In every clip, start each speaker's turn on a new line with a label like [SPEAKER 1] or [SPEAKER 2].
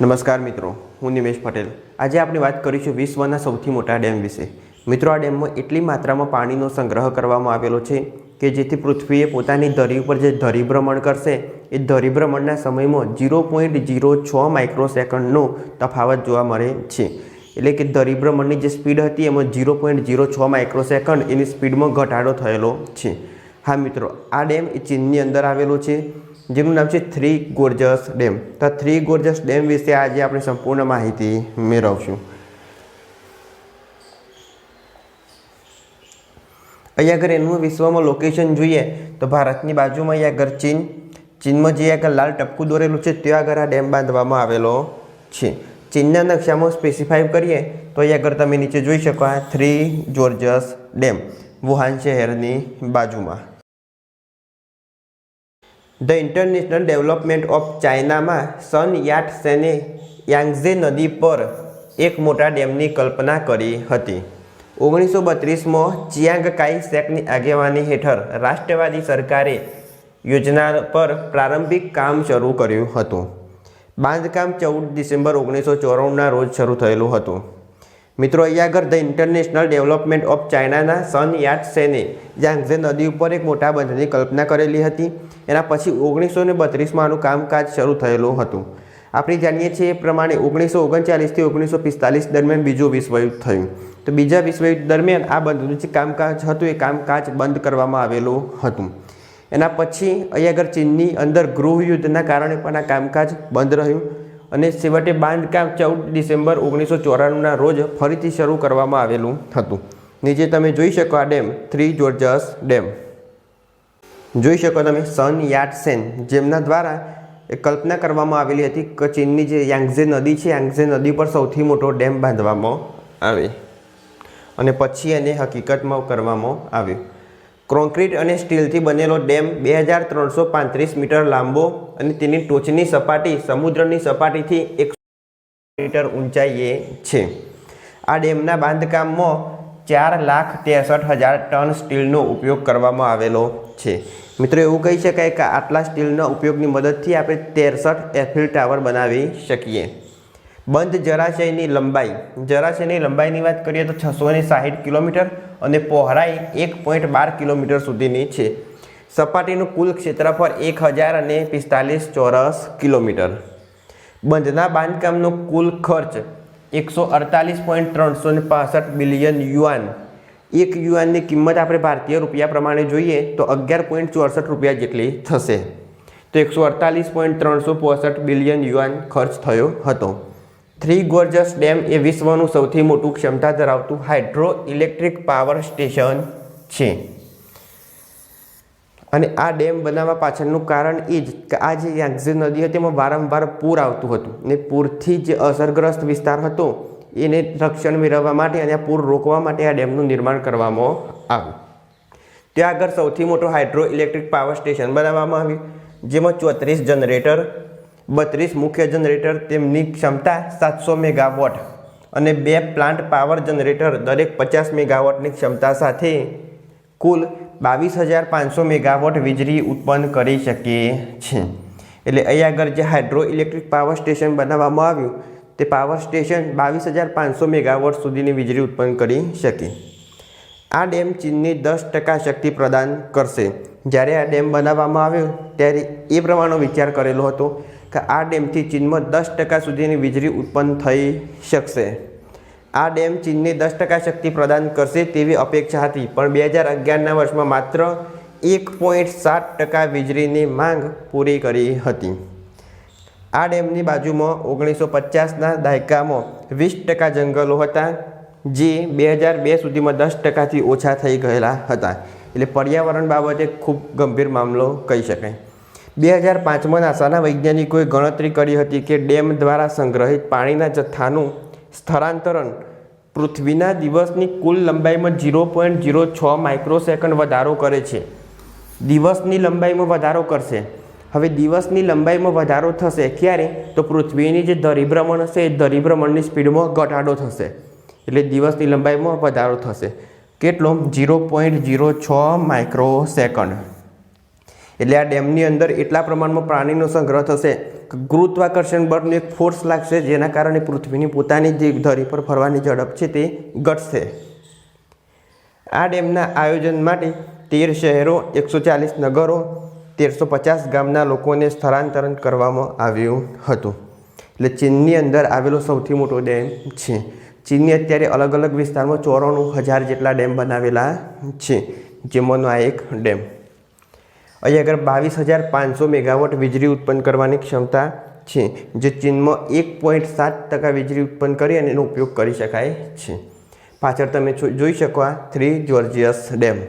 [SPEAKER 1] નમસ્કાર મિત્રો, હું નિમેશ પટેલ. આજે આપણે વાત કરીશું વિશ્વના સૌથી મોટા ડેમ વિશે. મિત્રો, આ ડેમમાં એટલી માત્રામાં પાણીનો સંગ્રહ કરવામાં આવેલો છે કે જેથી પૃથ્વીએ પોતાની ધરી ઉપર જે ધરીભ્રમણ કરશે, એ ધરીભ્રમણના સમયમાં જીરો પોઈન્ટ જીરો છ માઇક્રો સેકન્ડનો તફાવત જોવા મળે છે. એટલે કે ધરીભ્રમણની જે સ્પીડ હતી, એમાં જીરો પોઈન્ટ જીરો છ માઇક્રો સેકન્ડ એની સ્પીડમાં ઘટાડો થયેલો છે. હા મિત્રો, આ ડેમ એ ચીનની અંદર આવેલો છે. જેનું નામ છે થ્રી ગોર્જસ ડેમ તો થ્રી ગોર્જસ ડેમ વિશે આજે આપણે સંપૂર્ણ માહિતી મેળવશું. અહીંયા આગળ એનું વિશ્વમાં લોકેશન જોઈએ તો ભારતની બાજુમાં અહીંયા આગળ ચીન, ચીનમાં જે આગળ લાલ ટપકું દોરેલું છે ત્યાં આગળ આ ડેમ બાંધવામાં આવેલો છે. ચીનના નકશામાં સ્પેસિફાઈ કરીએ તો અહીંયા આગળ તમે નીચે જોઈ શકો આ થ્રી જોર્જસ ડેમ વુહાન શહેરની બાજુમાં. ધ ઇન્ટરનેશનલ ડેવલપમેન્ટ ઓફ ચાઇનામાં સન યાટ સેને યાંગઝે નદી પર એક મોટા ડેમની કલ્પના કરી હતી. ઓગણીસો બત્રીસમાં ચિયાંગ કાઈ શેકની આગેવાની હેઠળ રાષ્ટ્રવાદી સરકારે યોજના પર પ્રારંભિક કામ શરૂ કર્યું હતું. બાંધકામ ચૌદ ડિસેમ્બર ઓગણીસો ચોરાણુંના રોજ શરૂ થયેલું હતું. મિત્રો, અહીંયા આગળ ધ ઇન્ટરનેશનલ ડેવલપમેન્ટ ઓફ ચાઇનાના સન યાટ સેને યાંગઝે નદી ઉપર એક મોટા બંધની કલ્પના કરેલી હતી. એના પછી ઓગણીસો ને બત્રીસમાં આનું કામકાજ શરૂ થયેલું હતું. આપણે જાણીએ છીએ એ પ્રમાણે ઓગણીસો ઓગણચાલીસથી ઓગણીસો પિસ્તાલીસ દરમિયાન બીજું વિશ્વયુદ્ધ થયું. તો બીજા વિશ્વયુદ્ધ દરમિયાન આ બંધનું જે કામકાજ હતું, એ કામકાજ બંધ કરવામાં આવેલું હતું. એના પછી અહીંયા આગળ ચીનની અંદર ગૃહયુદ્ધના કારણે પણ આ કામકાજ બંધ રહ્યું. અને છેવટે બાંધકામ ચૌદ ડિસેમ્બર ઓગણીસો ચોરાણુંના રોજ ફરીથી શરૂ કરવામાં આવેલું હતું. નીચે તમે જોઈ શકો આ ડેમ થ્રી જોર્જસ ડેમ જોઈ શકો તમે સન યાટસેન જેમના દ્વારા એ કલ્પના કરવામાં આવેલી હતી કે ચીનની જે યાંગઝે નદી છે યાંગઝે નદી પર સૌથી મોટો ડેમ બાંધવામાં આવે. અને પછી એને હકીકતમાં કરવામાં આવ્યું. કોન્ક્રીટ અને સ્ટીલથી બનેલો ડેમ બે હજાર ત્રણસો પાંત્રીસ મીટર લાંબો અને તેની ટોચની સપાટી સમુદ્રની સપાટીથી એકસો મીટર ઊંચાઈએ છે. આ ડેમના બાંધકામમાં ચાર લાખ ત્રેસઠ હજાર ટન સ્ટીલનો ઉપયોગ કરવામાં આવેલો છે. મિત્રો, એવું કહી શકાય કે આટલા સ્ટીલના ઉપયોગની મદદથી આપણે તેરસઠ એફિલ ટાવર બનાવી શકીએ. બંધ જળાશયની લંબાઈ. જળાશયની લંબાઈની વાત કરીએ તો છસો ને સાહીઠ કિલોમીટર અને પહોળાઈ એક પોઈન્ટ બાર કિલોમીટર સુધીની છે. સપાટીનું કુલ ક્ષેત્રફળ એક હજાર અને પિસ્તાલીસ ચોરસ કિલોમીટર. બંધના બાંધકામનો કુલ ખર્ચ એકસો અડતાલીસ પોઈન્ટ ત્રણસો ને પાસઠ બિલિયન યુઆન એક યુઆનની કિંમત આપણે ભારતીય રૂપિયા પ્રમાણે જોઈએ તો અગિયાર પોઈન્ટ ચોસઠ રૂપિયા જેટલી થશે. તો એકસો અડતાલીસ પોઈન્ટ ત્રણસો પોસઠ બિલિયન યુઆન ખર્ચ થયો હતો. થ્રી ગોર્જસ ડેમ એ વિશ્વનું સૌથી મોટું ક્ષમતા ધરાવતું હાઇડ્રો ઇલેક્ટ્રિક પાવર સ્ટેશન છે. અને આ ડેમ બનાવવા પાછળનું કારણ એ જ કે આ જે યાંગઝી નદી હતી એમાં વારંવાર પૂર આવતું હતું ને પૂરથી જે અસરગ્રસ્ત વિસ્તાર હતો એને રક્ષણ મેળવવા માટે અને આ પૂર રોકવા માટે આ ડેમનું નિર્માણ કરવામાં આવ્યું. ત્યાં આગળ સૌથી મોટો હાઇડ્રો ઇલેક્ટ્રિક પાવર સ્ટેશન બનાવવામાં આવ્યું, જેમાં ચોત્રીસ જનરેટર બત્રીસ મુખ્ય જનરેટર તેમની ક્ષમતા સાતસો મેગાવોટ અને બે પ્લાન્ટ પાવર જનરેટર દરેક પચાસ મેગાવોટની ક્ષમતા સાથે કુલ બાવીસ હજાર પાંચસો મેગાવોટ વીજળી ઉત્પન્ન કરી શકે છે. એટલે અહીંયા આગળ જે હાઇડ્રો ઇલેક્ટ્રિક પાવર સ્ટેશન બનાવવામાં આવ્યું, તે પાવર સ્ટેશન બાવીસ હજાર પાંચસો મેગાવોટ સુધીની વીજળી ઉત્પન્ન કરી શકે. આ ડેમ ચીનની દસ ટકા શક્તિ પ્રદાન કરશે. જ્યારે આ ડેમ બનાવવામાં આવ્યો, ત્યારે એ પ્રમાણનો વિચાર કરેલો હતો કે આ ડેમથી ચીનમાં દસ ટકા સુધીની વીજળી ઉત્પન્ન થઈ શકશે. આ ડેમ ચીનને દસ ટકા શક્તિ પ્રદાન કરશે તેવી અપેક્ષા હતી, પણ બે હજાર અગિયારના વર્ષમાં માત્ર એક પોઈન્ટ સાત ટકા વીજળીની માંગ પૂરી કરી હતી. આ ડેમની બાજુમાં ઓગણીસો પચાસના દાયકામાં વીસ ટકા જંગલો હતા, જે બે હજાર બે સુધીમાં દસ ટકાથી ઓછા થઈ ગયેલા હતા. એટલે પર્યાવરણ બાબતે ખૂબ ગંભીર મામલો કહી શકાય. બે હજાર પાંચમાં નાસાના વૈજ્ઞાનિકોએ ગણતરી કરી હતી કે ડેમ દ્વારા સંગ્રહિત પાણીના જથ્થાનું સ્થળાંતરણ પૃથ્વીના દિવસની કુલ લંબાઈમાં જીરો પોઈન્ટ ઝીરો છ માઇક્રોસેકન્ડ વધારો કરે છે. દિવસની લંબાઈમાં વધારો કરશે. હવે દિવસની લંબાઈમાં વધારો થશે ક્યારે? તો પૃથ્વીની જે ધરીભ્રમણ હશે એ ધરીભ્રમણની સ્પીડમાં ઘટાડો થશે. એટલે દિવસની લંબાઈમાં વધારો થશે. કેટલો? જીરો પોઈન્ટ ઝીરો છ માઇક્રો સેકન્ડ એટલે આ ડેમની અંદર એટલા પ્રમાણમાં પાણીનો સંગ્રહ થશે ગુરુત્વાકર્ષણ બળનું એક ફોર્સ લાગશે જેના કારણે પૃથ્વીની પોતાની જે ધરી પર ફરવાની ઝડપ છે તે ઘટશે. આ ડેમના આયોજન માટે તેર શહેરો, એકસો ચાલીસ નગરો, તેરસો પચાસ ગામના લોકોને સ્થળાંતરણ કરવામાં આવ્યું હતું. એટલે ચીનની અંદર આવેલો સૌથી મોટો ડેમ છે. ચીનની અત્યારે અલગ અલગ વિસ્તારમાં ચોરાણું હજાર જેટલા ડેમ બનાવેલા છે, જેમાંનો આ એક ડેમ. અહીં આગળ બાવીસ હજાર પાંચસો મેગાવોટ વીજળી ઉત્પન્ન કરવાની ક્ષમતા છે, જે ચીનમાં એક પોઈન્ટ સાત ટકા વીજળી ઉત્પન્ન કરી અને એનો ઉપયોગ કરી શકાય છે. પાછળ તમે જોઈ શકો આ થ્રી જ્યોર્જિયસ ડેમ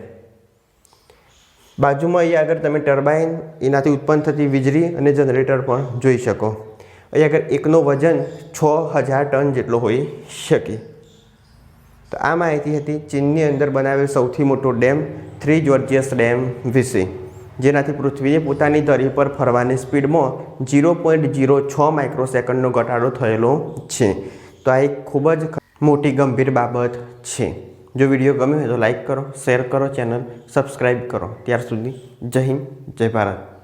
[SPEAKER 1] બાજુમાં અહીં આગળ તમે ટર્બાઇન, એનાથી ઉત્પન્ન થતી વીજળી અને જનરેટર પણ જોઈ શકો. અહીં આગળ એકનો વજન છ હજાર ટન જેટલો હોઈ શકે. તો આ માહિતી હતી ચીનની અંદર બનાવેલ સૌથી મોટો ડેમ થ્રી જ્યોર્જિયસ ડેમ વિશે. જેનાથી પૃથ્વીએ પોતાની ધરી પર ફરવાની સ્પીડમાં ઝીરો પોઈન્ટ ઝીરો છ માઇક્રોસેકન્ડનો ઘટાડો થયેલો છે. તો આ એક ખૂબ જ મોટી ગંભીર બાબત છે. જો વીડિયો ગમ્યો હોય તો લાઇક કરો, શેર કરો, ચેનલ સબસ્ક્રાઈબ કરો. ત્યાર સુધી જય હિન્દ, જય ભારત.